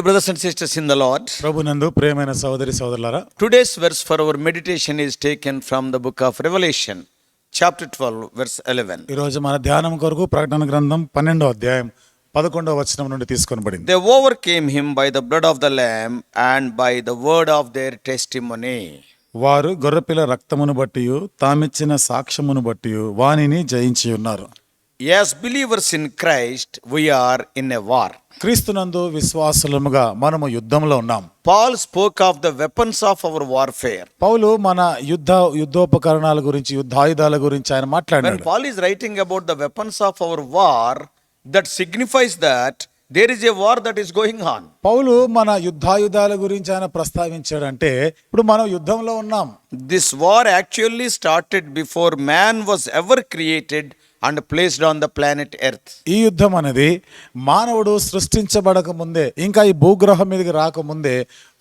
Dear brothers and sisters in the Lord, ప్రభునందు ప్రియమైన సోదరి సోదరులారా today's verse for our meditation is taken from the book of Revelation, chapter 12, verse 11. ఈరోజు మన ధ్యానం కొరకు ప్రకటన గ్రంథం పన్నెండో అధ్యాయం పదకొండవ వచనం నుండి తీసుకొనబడింది They overcame him by the blood of the Lamb and by the word of their testimony. వారు గొర్రెపిల్ల రక్తమును బట్టి తామిచ్చిన సాక్ష్యమును బట్టి వానిని జయించి ఉన్నారు as believers in Christ we are in a war క్రీస్తునందు విశ్వాసముగా మనము యుద్ధంలో ఉన్నాం. Paul spoke of the weapons of our warfare పౌలు మన యుద్ధ యుద్ధోపకరణాల గురించి యుద్ధాయుధాల గురించి ఆయన మాట్లాడారు Paul is writing about the weapons of our war that signifies that there is a war that is going on పౌలు మన యుద్ధాయుధాల గురించి ఆయన ప్రస్తావించాడు అంటే ఇప్పుడు మనం యుద్ధంలో ఉన్నాం. This war actually started before man was ever created and placed on the planet Earth ఈ యుద్ధం అనేది మానవుడు సృష్టించబడక ముందే ఇంకా ఈ భూగ్రహం మీదకి రాకముందే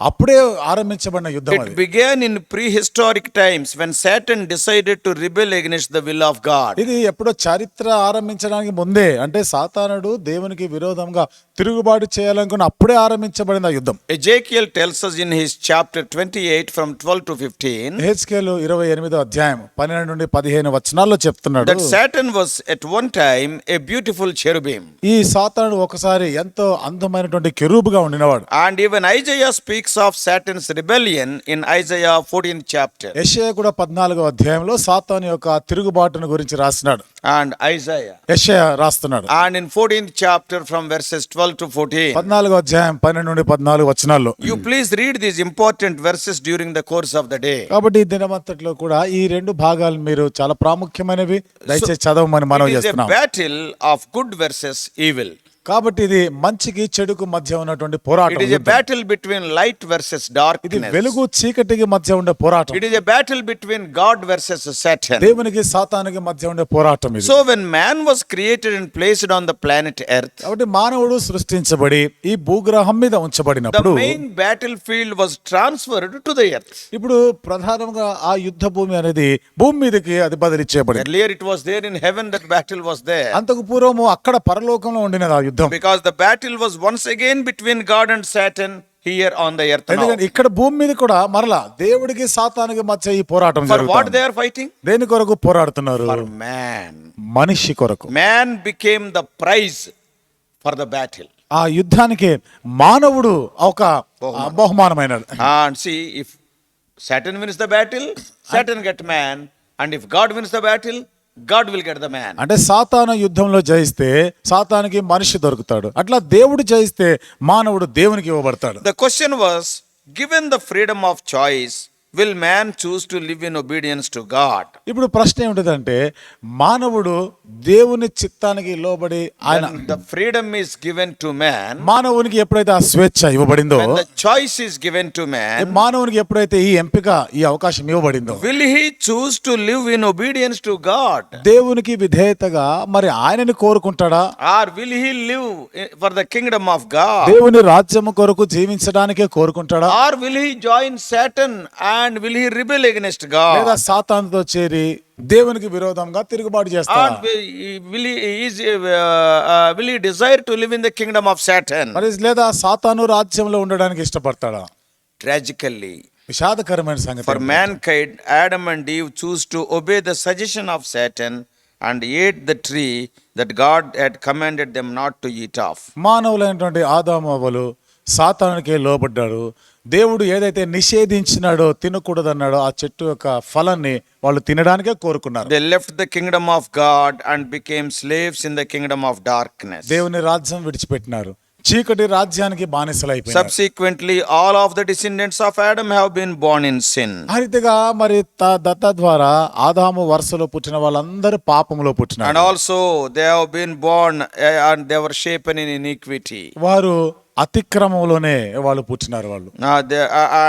అప్పుడే ఆరంభించబడిన యుద్ధం it began in prehistoric times when Satan decided to rebel against the will of God ఇది ఎప్పుడో చరిత్ర ఆరంభించడానికి ముందే అంటే సాతానుడు దేవునికి విరోధంగా తిరుగుబాటు చేయాలనుకున్న అప్పుడే ఆరంభించబడిన యుద్ధం. Ezekiel tells us in his chapter 28 from 12 to 15 హెచ్కేలు 28వ అధ్యాయం 12 నుండి 15 వచనాల్లో చెప్తున్నాడు. That Satan was at one time a beautiful cherubim ఈ సాతానుడు ఒకసారి ఎంతో అందమైనటువంటి కెరూబ్గా ఉండినవాడు. And even Isaiah speaks speaks of Satan's rebellion in Isaiah 14th chapter. యెషయా కూడా పద్నాలుగో అధ్యాయంలో సాతాను యొక్క తిరుగుబాటును గురించి రాసినాడు And Isaiah. యెషయా రాస్తున్నాడు And in 14th chapter from verses 12 to 14. పద్నాలుగో అధ్యాయం పన్నెండు నుండి పద్నాలుగు వచనాల్లో You please read these important verses during the course of the day. కాబట్టి ఈ దినమంతట్లో కూడా ఈ రెండు భాగాలు మీరు చాలా ప్రాముఖ్యమైనవి దయచేసి చదవమని మనం It is a చేస్తున్నాం battle of good versus evil. కాబట్టి ఇది మంచికి చెడుకు మధ్య ఉన్నటువంటి పోరాటం it is a battle between light versus dark ఇది వెలుగు చీకటికి మధ్య ఉండే పోరాటం. It is a battle between God versus Satan దేవునికి సాతానుకి మధ్య ఉండే పోరాటం ఇది. So when man was created and placed on the planet Earth కాబట్టి మానవుడు సృష్టించబడి ఈ భూగ్రహం మీద ఉంచబడినప్పుడు the main battlefield was transferred to the Earth ఇప్పుడు ప్రధానంగా ఆ యుద్ధ భూమి అనేది భూమి మీదకి అది బదిలీ చేయబడింది. Earlier it was there in heaven that battle was there అంతకు పూర్వం అక్కడ పరలోకంలో ఉండినది ఆ యుద్ధ Because the battle was once again between God and Satan here on the earth now. ఎందుకంటే ఇక్కడ భూమి మీద కూడా మరలా దేవుడికి సాతానికి మధ్య ఈ పోరాటం For what జరుగుతుంది they are fighting? దేని కొరకు పోరాడుతున్నారు For man. మనిషి కొరకు Man became the prize for the battle. ఆ యుద్ధానికి మానవుడు ఒక ఆ, బహుమానమైనడు And see, if Satan wins the battle, Satan get man. And if God wins the God will get the man అంటే సాతాను యుద్ధంలో జయిస్తే సాతానికి మనిషి దొరుకుతాడు. అట్లా దేవుడు జయిస్తే మానవుడు దేవునికి ఇవ్వబడతాడు. The question was given the freedom of choice will man choose to live in obedience to God ఇప్పుడు ప్రశ్న ఏమిటంటే మానవుడు దేవుని చిత్తానికి లోబడి ఆయన the freedom is given to man మానవునికి ఎప్పుడైతే ఆ స్వేచ్ఛ ఇవ్వబడిందో choice is given to man మానవునికి ఎప్పుడైతే ఈ ఎంపిక ఈ అవకాశం ఇవ్వబడిందో will he choose to live in obedience to God దేవునికి విధేయతగా మరి ఆయనని కోరుకుంటాడా? Or will he live for the kingdom of God దేవుని రాజ్యము కొరకు జీవించడానికే కోరుకుంటాడా? Or will he join Satan and and will he rebel against God లేదా సాతాన్తో చేరి దేవునికి విరోధంగా తిరుగుబాటు చేస్తాడు will is will desire to live in the kingdom of Satan మరి లేదా సాతాను రాజ్యంలో ఉండడానికి ఇష్టపడతాడా? ట్రాజికల్లీ విషాదకరమైన సంగతి for mankind Adam and Eve choose to obey the suggestion of Satan and ate the tree that God had commanded them not to eat of మానవులైనటువంటి ఆదామవులు సాతానికే లోబడ్డాడు. దేవుడు ఏదైతే నిషేధించినాడో తినకూడదు అన్నాడో ఆ చెట్టు యొక్క ఫలాన్ని వాళ్ళు తినడానికే కోరుకున్నారు. Left the kingdom of God and became slaves in the kingdom of darkness దేవుని రాజ్యం విడిచిపెట్టినారు. చీకటి రాజ్యానికి బానిసలైపోయారు subsequently all of the descendants of Adam have been born sin హరితగా మరి త దత్త ద్వారా ఆదాము వరుసలో పుట్టిన వాళ్ళందరూ పాపములో పుట్టినారు. And also they have been born and they were shapen in iniquity వారు అతిక్రమంలోనే వాళ్ళు పుచ్చినారు వాళ్ళు.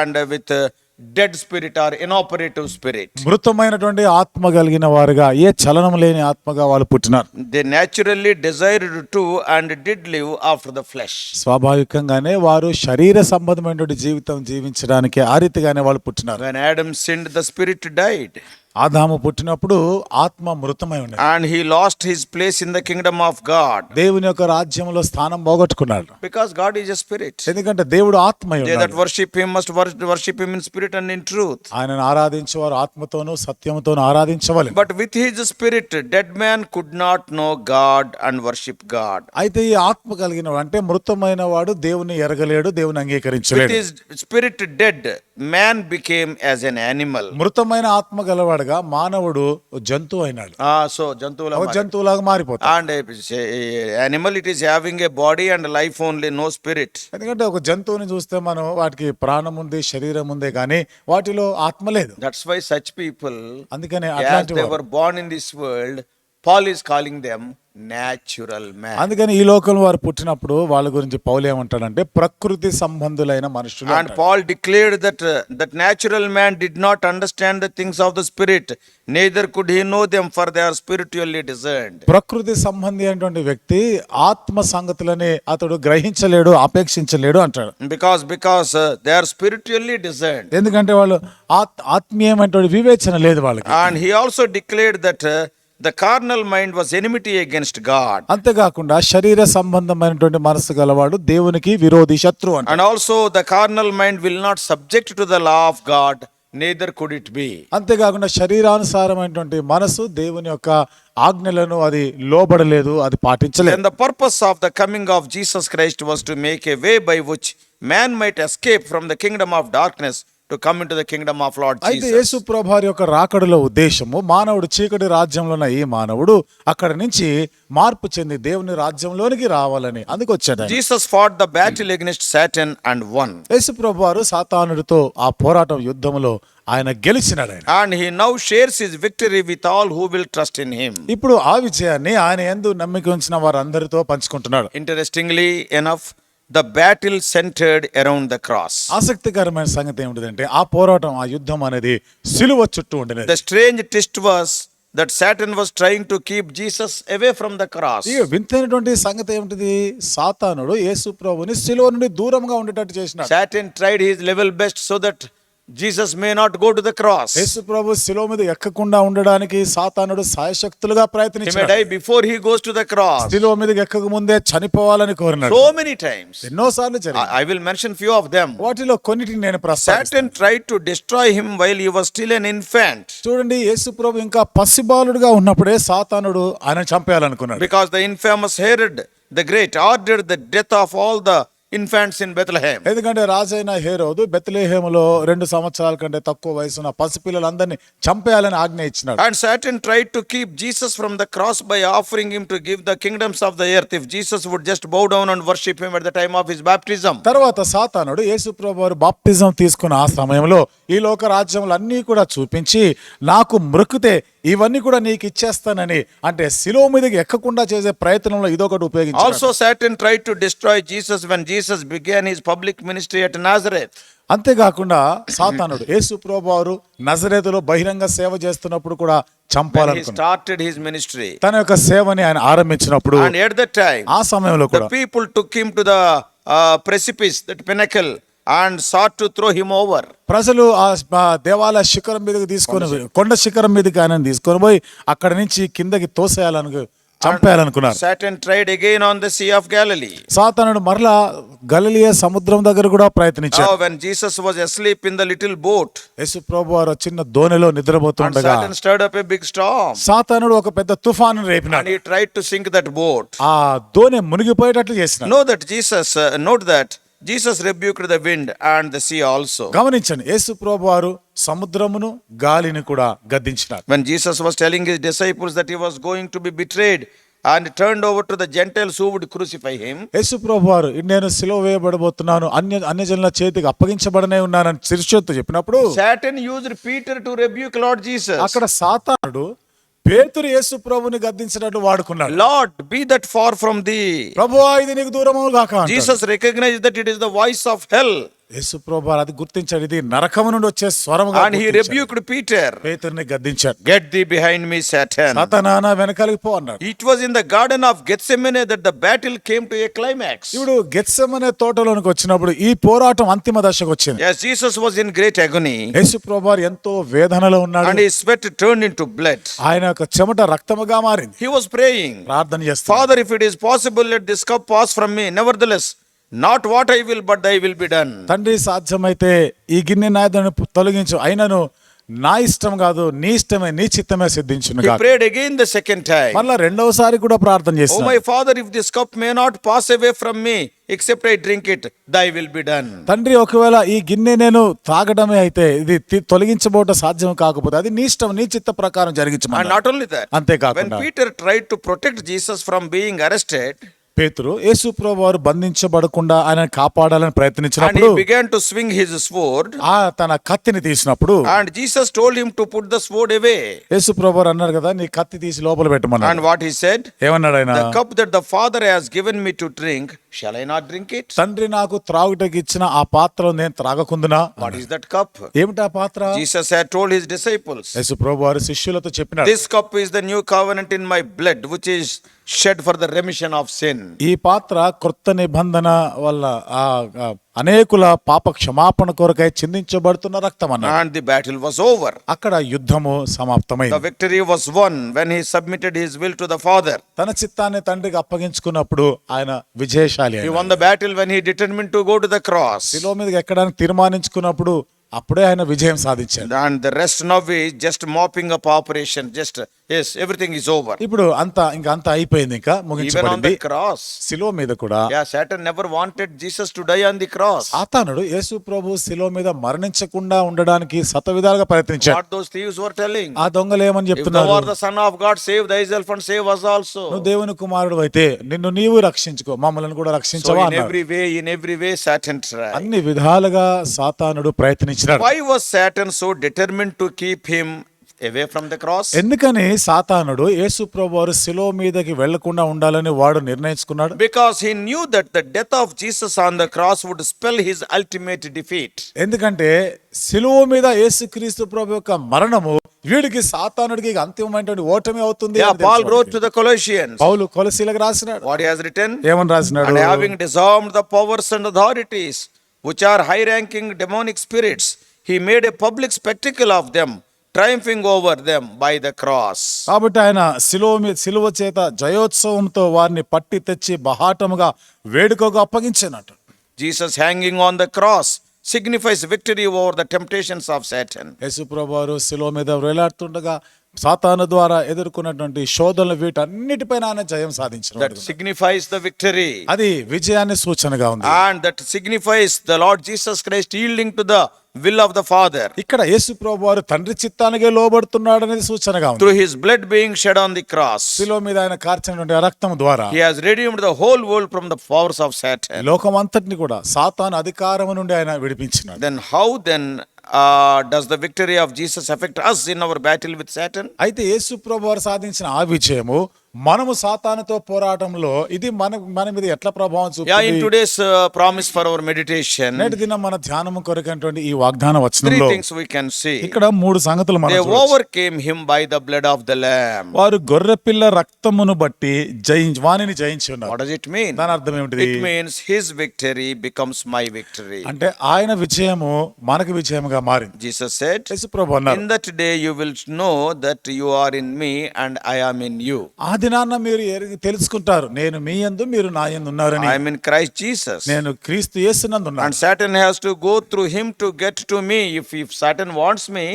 And with dead spirit or inoperative spirit మృతమైనటువంటి ఆత్మ కలిగిన వారుగా ఏ చలనం లేని ఆత్మగా వాళ్ళు పుట్టినారు. They naturally desired to and did live after the flesh స్వాభావికంగానే వారు శరీర సంబంధమైనటువంటి జీవితం జీవించడానికి ఆ రీతిగానే వాళ్ళు పుట్టినారు. When Adam sinned the spirit died ఆదాము పుట్టినప్పుడు ఆత్మ మృతమై ఉంది and he lost his place in the kingdom of God దేవుని యొక్క రాజ్యంలో స్థానం పోగొట్టుకున్నాడు. బికాజ్ గాడ్ ఈజ్ స్పిరిట్ ఎందుకంటే దేవుడు ఆత్మ that worship him must worship him in spirit and in truth ఆయన ఆరాధించేవారు ఆత్మతోనూ సత్యముతోనూ ఆరాధించవాలి but with his spirit dead man could not know God and worship God అయితే ఈ ఆత్మ కలిగిన అంటే మృతమైన వాడు దేవుని ఎరగలేడు దేవుని అంగీకరించలేడు. Spirit dead man became as an animal మృతమైన ఆత్మ గలవాడు ఉండగా మానవుడు జంతువు అయినాడు. సో జంతువుల జంతువులాగా మారిపోతా and animal it is having a body and life only no spirit ఎందుకంటే ఒక జంతువుని చూస్తే మనం వాటికి ప్రాణం ఉంది శరీరం ఉంది కానీ వాటిలో ఆత్మ లేదు. దట్స్ వై సచ్ పీపుల్ అందుకనే అట్లాంటి in this world Paul is calling them natural man అందుకని ఈ లోకం వారు పుట్టినప్పుడు వాళ్ళ గురించి పౌల్ ఏమంటాడంటే ప్రకృతి సంబంధులైన మనుషులు and Paul declared that that natural man did not understand the things of the spirit neither could he know them for they are spiritually design ప్రకృతి సంబంధి అయినటువంటి వ్యక్తి ఆత్మ సంగతులని అతడు గ్రహించలేడు అపేక్షించలేడు అంటాడు. Because because they are spiritually design ఎందుకంటే వాళ్ళు ఆత్మీయమైనటువంటి వివేచన లేదు వాళ్ళకి. And he also declared that uh, the carnal mind was enmity against God. అంతేకాకుండా శరీర సంబంధమైనటువంటి మనసు గలవాడు దేవునికి విరోధి శత్రువు And also the carnal mind will not subject to the law of God, neither could it be. అంతేకాకుండా శరీరానుసారమైనటువంటి మనసు దేవుని యొక్క ఆజ్ఞలను అది లోబడలేదు అది పాటించలేదు And the purpose of the coming of Jesus Christ was to make a way by which man might escape from the kingdom of darkness to come into the kingdom of Lord అయితే. యేసు ప్రభారి యొక్క రాకడలో ఉద్దేశము మానవుడు చీకటి రాజ్యంలో ఉన్న ఈ మానవుడు అక్కడ నుంచి మార్పు చెంది దేవుని రాజ్యంలోనికి రావాలని అందుకు వచ్చాడు. Jesus fought the battle against Satan and won. యేసు ప్రభువారు సాతానుడితో ఆ పోరాటం యుద్ధంలో ఆయన గెలిచినాడు ఆయన And he now shares his victory with all who will trust in him. ఇప్పుడు ఆ విజయాన్ని ఆయన ఎందు నమ్మిక ఉంచిన వారందరితో పంచుకుంటున్నాడు Interestingly enough, the battle centered around the cross. ఆసక్తికరమైన సంగతి ఏమిటంటే ఆ పోరాటం ఆ యుద్ధం అనేది సిలువ చుట్టూ The strange twist was that Satan was trying to keep Jesus away from the cross. ఈ వింతైనటువంటి సంగతి ఏమిటిది సాతానుడు యేసు ప్రభుని సిలువ నుండి దూరంగా ఉండేటట్టు చేసినాడు Satan tried his level best so that Jesus may not go to the cross. యేసు ప్రభు శిలువ మీద ఎక్కకుండా ఉండడానికి సాతానుడు సాయశక్తులుగా He may ప్రయత్నించాడు die before he goes to the cross. శిలువ మీదకి ఎక్కక ముందే చనిపోవాలని కోరినాడు So many times. ఎన్నోసార్లు జరిగింది I I will mention few of them. వాటిలో కొన్నిటిని నేను ప్రస్తావిస్తాను Satan tried to destroy him while he was still an infant చూడండి యేసు ప్రభు ఇంకా పసిబాలుడుగా ఉన్నప్పుడే సాతానుడు ఆయన చంపేయాలనుకున్నాడు because the infamous Herod the Great ordered the death of all the infants in Bethlehem ఎందుకంటే రాజైన హేరోదు బెత్లహేమ్లో రెండు సంవత్సరాల కంటే తక్కువ వయసున్న పసిపిల్లలందరినీ చంపేయాలని ఆజ్ఞ ఇచ్చినాడు. And Satan try to keep Jesus from the cross by offering him to give the kingdoms of the earth if Jesus would just bow down and worship him at the time of his baptism తర్వాత సాతానుడు యేసు ప్రభువారు baptism తీసుకున్న ఆ సమయంలో ఈ లోక రాజ్యములన్నీ కూడా చూపించి నాకు మృకుతే ఇవన్నీ కూడా నీకు ఇచ్చేస్తానని అంటే శిలో మీదకి ఎక్కకుండా చేసే ప్రయత్నంలో ఇదొకటి ఉపయోగించి also Satan try to destroy Jesus when Jesus began his public ministry at Nazareth అంతేకాకుండా సాతానుడు యేసు ప్రభువారు నజరేతులో బహిరంగ సేవ చేస్తున్నప్పుడు కూడా చంపాలని స్టార్టెడ్ హిస్ మినిస్ట్రీ తన యొక్క సేవని ఆయన ఆరంభించినప్పుడు ఎట్ ద టైం ఆ సమయంలో కూడా people took him to the precipice that pinnacle and sought to throw him over. ప్రజలు ఆ దేవాలయ శిఖరం మీదకి తీసుకొని కొండ శిఖరం మీదకి ఆయన తీసుకొని పోయి అక్కడ నుంచి కిందకి తోసేయాలను చంపేయాలనుకున్నారు Satan tried again on the Sea of Galilee. సాతానుడు మరలా గలిలియ సముద్రం దగ్గర కూడా ప్రయత్నించాడు when Jesus was asleep in the little boat, యేసు ప్రభు వారు చిన్న దోణిలో and నిద్రపోతుండగా Satan stirred up a big storm, సాతానుడు ఒక పెద్ద తుఫాను and రేపినాడు he tried to sink that boat. ఆ దోణి మునిగిపోయేటట్లు చేసినాడు Know that Jesus, uh, note that Jesus rebuked the wind and the sea also. గమనించండి యేసు ప్రభు వారు సముద్రమును గాలిని కూడా గద్దించినారు When Jesus was telling his disciples that he was going to be betrayed and turned over to the Gentiles who would crucify him, యేసు ప్రభు వారు నేను సిలువ వేయబడబోతున్నాను అన్య అన్యజనుల చేతికి అప్పగించబడనే ఉన్నానని శిర్షత్తు చెప్పినప్పుడు Satan used Peter to rebuke Lord Jesus. అక్కడ సాతానుడు పేతురు యేసు ప్రభుని గద్దించినట్టు వాడుకున్నాడు. Lord be that far from thee ప్రభు ఇది నీకు దూరం కాక Jesus recognize that it is the voice of health యేసు అది గుర్తించాడు. ఇది వచ్చే స్వరం అండ్ పీటర్ పేతర్ని గద్దించాడు. Get thee behind me Satan సాతనాన వెనకలికి పో అన్నాడు. It in the garden of Gethsemane that the battle came to a climax ఇప్పుడు గెత్సెమనే తోటలోనికి వచ్చినప్పుడు ఈ పోరాటం అంతిమ దశకు వచ్చింది. Yes jesus was in great ఎంతో వేదనలో ఉన్నాడు. స్వెట్ టర్న్డ్ ఇంటు బ్లడ్ ఆయన యొక్క చెమట రక్తముగా మారింది. హి ప్రేయింగ్ ప్రార్థన చేస్తాడు father if it is possible let this cup pass from me nevertheless not what I will but I will be done తండ్రి సాధ్యమైతే ఈ గిన్నె నాయదను తొలగించు. అయినను నా ఇష్టం కాదు నీ ఇష్టమే నీ చిత్తమే సిద్ధించు prayed again the second time మళ్ళా రెండవసారి కూడా ప్రార్థన చేస్తాను my father if this cup may not pass away from me except I drink it thy will be done తండ్రి ఒకవేళ ఈ గిన్నె నేను తాగడమే అయితే ఇది తొలగించబోట సాధ్యం కాకపోతే అది నీ ఇష్టం నీ చిత్త ప్రకారం జరిగించు నాట్ ఓన్లీ అంతే కాదు Peter tried to protect Jesus from being arrested పేతురు యేసు ప్రభువారు బంధించబడకుండా ఆయన కాపాడాలని ప్రయత్నించినప్పుడు began to swing his sword తన కత్తిని తీసినప్పుడు and Jesus told to put the away యేసు అన్నారు కదా నీ కత్తి తీసి లోపల పెట్టమన్న and what he said cup that the father me to drink shall I drink it తండ్రి నాకు త్రాగుటకి ఇచ్చిన ఆ పాత్ర నేను త్రాగకుందునా వాట్ ఇస్ దట్ కప్ ఏమిటి ఆ పాత్ర? జీసస్ హాడ్ టోల్డ్ హిస్ శిష్యులతో చెప్పినాడు. This cup is the new covenant in my blood which is shed for the remission of sin ఈ పాత్ర కృత నిబంధన వల్ల అనేకుల పాప క్షమాపణ కొరకై చిందించబడుతున్న రక్తం and the battle was over అక్కడ యుద్ధము సమాప్తమై victory was won when he submitted will to the father తన చిత్తాన్ని తండ్రికి అప్పగించుకున్నప్పుడు ఆయన విజయశాలి he won the battle when he determine to go to the cross శిలో మీద ఎక్కడానికి తీర్మానించుకున్నప్పుడు అప్పుడే ఆయన విజయం సాధించాడు. And the rest now we just mopping up operation just Yes, everything is over. ఇప్పుడు అంతా ఇంకా అంతా అయిపోయింది ఇంకా Even on ముగించబడింది the cross. శిలో మీద కూడా Yeah, Satan never wanted Jesus to die on the cross. సాతానుడు యేసు ప్రభు శిలో మీద మరణించకుండా ఉండడానికి శత విధాలుగా ప్రయత్నించాడు What those thieves were telling. ఆ దొంగలు ఏమని చెప్తున్నారు art the son of God, save thyself and save us also. నువ్వు దేవుని కుమారుడు అయితే నిన్ను నీవు రక్షించుకో మమ్మల్ని కూడా So రక్షించవా in అన్నాడు every way, in every way, Satan tried. అన్ని విధాలుగా సాతానుడు ప్రయత్నించినాడు Why was Satan so determined to keep him away from the cross ఎందుకని సాతానుడు యేసు ప్రభువారు శిలో మీదకి వెళ్ళకుండా ఉండాలని వాడు నిర్ణయించుకున్నాడు? Because he knew that the death of Jesus on the cross would spell his ultimate defeat ఎందుకంటే శిలో మీద యేసుక్రీస్తు ప్రభు యొక్క మరణము వీడికి సాతానుడికి అంతిమమైనటువంటి ఓటమి అవుతుంది Paul wrote to the Colossian పౌలు కొలసీలకు రాసినాడు. వాట్ హాస్ రిటర్న్ ఏమని రాసినాడు? Having disarmed the powers and authorities which are high ranking demonic spirits he made a public spectacle of them triumphing over them by the cross కాబట్టి ఆయన సిలువ మీద సిలువ చేత జయోత్సవంతో వారిని పట్టి తెచ్చి బహాటముగా వేడుకకు అప్పగించినట్టు. Jesus hanging on the cross signifies victory over the temptations of Satan యేసు ప్రభువారు సిలువ మీద వేలాడుతుండగా సాతాను ద్వారా ఎదుర్కొన్నటువంటి శోధనలు వీటన్నిటిపైన జయం సాధించిన దట్ ద విక్టరీ అది విజయాన్ని సూచనగా ఉంది. And that signifies the lord Jesus Christ yielding to the will of the father ఇక్కడ యేసు ప్రభు తండ్రి చిత్తానికి లోబడుతున్నాడు అనేది సూచనగా through his blood being shed on the cross శిలువ మీద ఆయన కార్చినటువంటి రక్తం ద్వారా he has redeemed the whole from the powers of Satan లోకమంతటిని కూడా సాతాను అధికారం నుండి ఆయన విడిపించిన then how then does the victory of Jesus effect us in our battle with Satan అయితే యేసు ప్రభు సాధించిన ఆ విజయము మనము సాతానతో పోరాటంలో ఇది మన మన మీద ఎట్లా ప్రభావం చూపుతుంది? ప్రామిస్ ఫర్ అవర్ మెడిటేషన్ మన ధ్యానం కొరకైనటువంటి ఈ వాగ్దానం వచ్చింది ఇక్కడ మూడు సంగతులు మనం overcame him by the blood of the lamb వారు గొర్రె పిల్ల రక్తమును బట్టి జయించి వానిని జయించి వాట్ ఇట్ మీన్ దాని అర్థం his victory becomes my victory అంటే ఆయన విజయము మనకి విజయముగా మారింది. జీసస్ సెడ్ ప్రభు అన్నారు. Know that you are in me and I am in you దినాన మీరు తెలుసుకుంటారు. నేను మీ యందు మీరు నా యందు ఉన్నారని. ఐ మీన్ క్రైస్ట్ జీసస్ నేను క్రీస్తు యేసునందు ఉన్నాను. And Satan has to go through him to get to me if if Satan wants me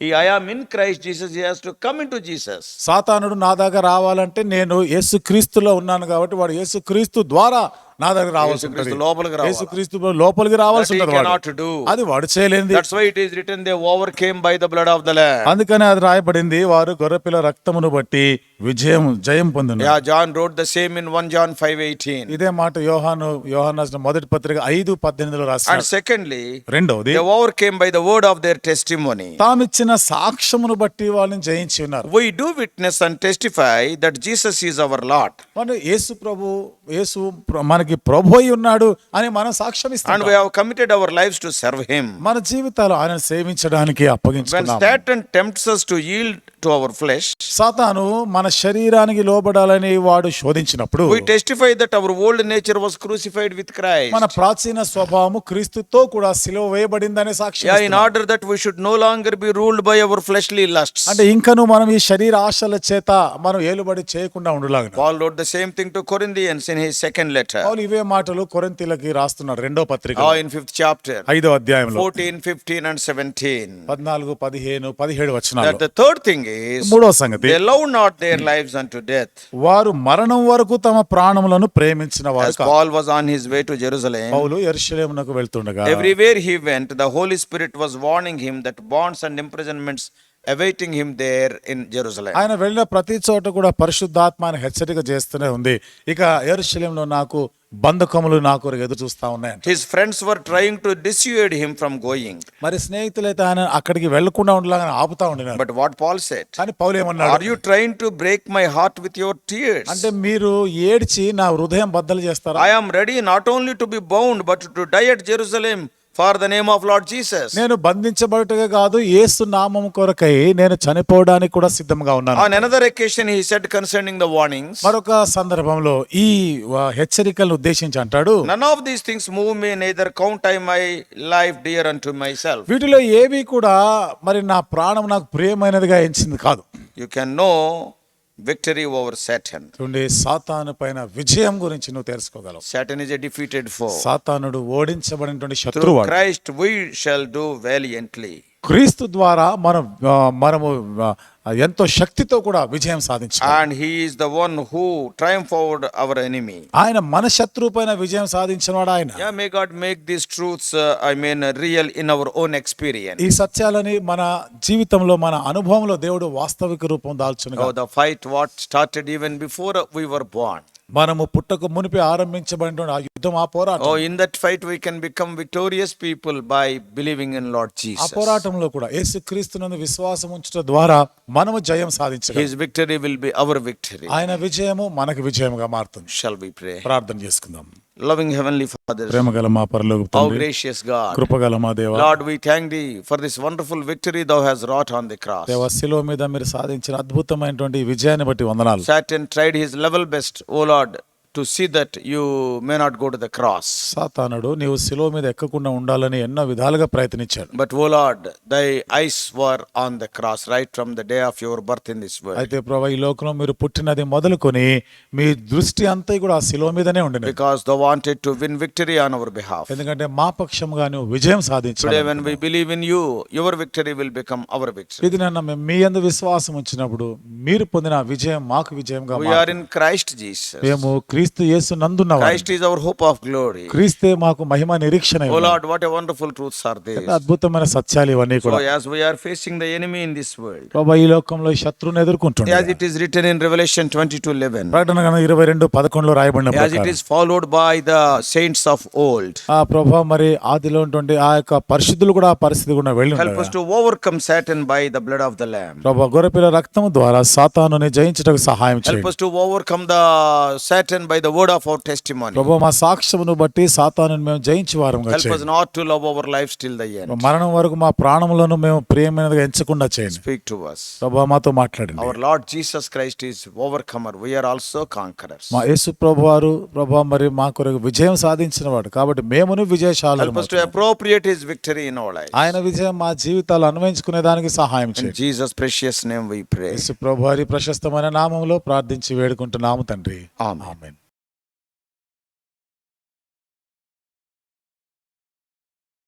ఈ I am in Jesus he to come to Jesus సాతానుడు నా దాకా రావాలంటే నేను యేసు క్రీస్తులో ఉన్నాను కాబట్టి వాడు యేసు క్రీస్తు ద్వారా నా దగ్గర రావాల్సి ఉంటుంది. లోపలికి రావాలి. క్రీస్తు లోపలికి రావాల్సి ఉంటుంది వాడు. నాట్ డు అది వాడు చేయలేదు that's why it is written they overcame by the blood of the lay అందుకని అది రాయబడింది వారు గొర్రెపిల్ల రక్తమును బట్టి విజయం జయం పొందిన. Yeah John wrote the same in 1 John 5:18 ఇదే మాట యోహాను యోహాను మొదటి పత్రిక 5 18లో రాశారు అండ్ సెకండ్లీ రెండోది they overcame by the word of their testimony తాము ఇచ్చిన సాక్ష్యమును బట్టి వాళ్ళని జయించి ఉన్నారు. We do witness and testify that Jesus is our lord మన యేసు ప్రభు యేసు మనకి మనకి ప్రభు అయి ఉన్నాడు అని మనం సాక్ష్యం ఇస్తాం we have committed our lives to serve him మన జీవితాలు ఆయన సేవించడానికి అప్పగించుకున్నాం. When Satan tempts to our flesh సాతాను మన శరీరానికి లోబడాలని వాడు శోధించినప్పుడు we testify that our old nature was crucified with Christ మన ప్రాచీన స్వభావం క్రీస్తుతో కూడా సిలువ వేయబడిందనే సాక్ష్యం in order that we should no longer be ruled by our fleshly lusts అంటే ఇంకను మనం ఈ శరీర ఆశల చేత మనం ఏలుబడి చేయకుండా ఉండలాగా same thing to Corinthians in second letter పౌలు ఇవే మాటలు కొరెంతీలకి రాస్తున్నాడు రెండో పత్రిక. ఇన్ ఫిఫ్త్ చాప్టర్ ఐదో అధ్యాయం ఫోర్టీన్ ఫిఫ్టీన్ అండ్ సెవెంటీన్ పద్నాలుగు పదిహేను పదిహేడు వచ్చిన థర్డ్ థింగ్ మూడో సంగతి. నాట్ దేర్ లైఫ్ డెత్ వారు మరణం వరకు తమ ప్రాణములను ప్రేమించిన వారు Paul was on his way to Jerusalem పౌలు వెళ్తుండగా everywhere he went holy spirit warning him that bonds and imprisonments awaiting him there ఆయన వెళ్ళిన ప్రతి చోట కూడా పరిశుద్ధాత్మ హెచ్చరిక చేస్తూనే ఉంది. ఇక ఎరుసలేంలో నాకు బంధకములు నా కొరకు ఎదురు చూస్తా ఉన్నాయి his friends were trying to dissuade him from going మరి స్నేహితులైతే ఆయన అక్కడికి వెళ్ళకుండా ఉండలాగా ఆపుతా ఉండే బట్ వాట్ పాల్ సెట్ కానీ పౌల్ ఏమన్నాడు? Are you trying to break my heart with your tears అంటే మీరు ఏడ్చి నా హృదయం బద్దలు చేస్తారు? I am ready not only to be bound but to die at Jerusalem for the name of Lord Jesus. నేను బంధించబడుటగా కాదు ఏసు నామం కొరకై నేను చనిపోవడానికి కూడా సిద్ధంగా ఉన్నాను On another occasion, he said concerning the warnings, మరొక సందర్భంలో ఈ ఆ, హెచ్చరికలను ఉద్దేశించి అంటాడు None of these things move me, neither count I my life dear unto myself. వీటిలో ఏవి కూడా మరి నా ప్రాణం నాకు ప్రియమైనదిగా ఎంచింది కాదు You can know victory over Satan చూడండి సాతాను పైన విజయం గురించి నువ్వు తెలుసుకోగలవు. Satan is a defeated foe సాతానుడు ఓడించబడినటువంటి శత్రువు Christ we shall do valiantly క్రీస్తు ద్వారా మనం మనము ఎంతో శక్తితో కూడా విజయం సాధించి ఆయన మన శత్రువు పైన విజయం సాధించినవాడు ఆయన. Make this truths I mean real in our own experience ఈ సత్యాలని మన జీవితంలో మన అనుభవంలో దేవుడు వాస్తవిక రూపం దాల్చిన the fight what started even before we were bond మనము పుట్టకు మునిపి ఆరంభించబడిన ఆ యుద్ధం ఆ పోరాటం. O in that fight we can become victorious people by believing in lord Jesus ఆ పోరాటంలో కూడా ఏసు యేసుక్రీస్తునందు విశ్వాసం ఉంచడం ద్వారా మనము జయం సాధించగలం. Victory will be our victory ఆయన విజయము మనకు విజయముగా మారుతుంది. షల్ బి ప్రే ప్రార్థన చేసుకుందాం. లవింగ్ హెవెన్లీ ఫాదర్ ప్రేమగల మా పరలోక తండ్రి గ్రేషియస్ గాడ్ కృపగల మా we thank thee for this wonderful victory thou has wrought on the దేవ సిలువ మీద మీరు సాధించిన అద్భుతమైనటువంటి విజయాన్ని బట్టి వందనాలు. Satan tried his level best oh to see that you may not go to the cross. సాతానుడు నీవు శిలువ మీద ఎక్కకుండా ఉండాలని ఎన్నో విధాలుగా ప్రయత్నించాడు But, O Lord, thy eyes were on the cross right from the day of your birth in this world. అయితే ప్రభా ఈ లోకంలో మీరు పుట్టినది మొదలుకొని మీ దృష్టి అంతా కూడా ఆ శిలువ మీదనే ఉండినది Because thou wanted to win victory on our behalf. ఎందుకంటే మా పక్షంగా నువ్వు విజయం సాధించాడు Today, when we believe in you, your victory will become our victory. ఇది నన్ను మీ అందు విశ్వాసం ఉంచినప్పుడు మీరు పొందిన విజయం మాకు విజయంగా We are in Christ Jesus. మేము క్రీస్తు యేసు నందు Christ is our hope of glory క్రీస్తే మాకు మహిమ నిరీక్షణ O lord what a wonderful truths are there అద్భుతమైన సత్యాలు ఇవన్నీ కూడా. So as we are facing the enemy in this world ప్రభు ఈ లోకంలో శత్రుని ఎదుర్కొంటున్నాం as it is written in Revelation 22:11 ప్రకటన గ్రంథం 22 11 లో రాయబడిన ప్రకారం as it is followed by the saints of old ఆ ప్రభు మరి ఆదిలో ఉన్నటువంటి ఆ యొక్క పరిశుద్ధులు కూడా ఆ పరిస్థితి కూడా వెళ్ళి ఉన్నారు help us to overcome Satan by the blood of the lamb ప్రభు గొర్రెపిల్ల రక్తము ద్వారా సాతానుని జయించుటకు సహాయం చేయండి. Help us to overcome the Satan by the word of our test ప్రభు మా సాక్ష్యమును బట్టి సాతాను మేము జయించి వారం not to love our life still దయ్యాన్ మరణం వరకు మా ప్రాణములను మేము ప్రియమైనది ఎంచకుండా చేయండి. Speak to us. ప్రభు మాతో మాట్లాడి our lord Jesus Christ is overcomer we are also conquerors మా యేసు ప్రభు వారు ప్రభు మరి మా కొరకు విజయం సాధించిన వాడు కాబట్టి మేమును విజయశాలి help us to appropriate his victory in our life ఆయన విజయం మా జీవితాలను అన్వయించుకునే దానికి సహాయం చేయండి. Jesus precious name we pray యేసు ప్రభు వారి ప్రశస్తమైన నామములో ప్రార్థించి వేడుకుంటున్నాము తండ్రి. ఆమేన్.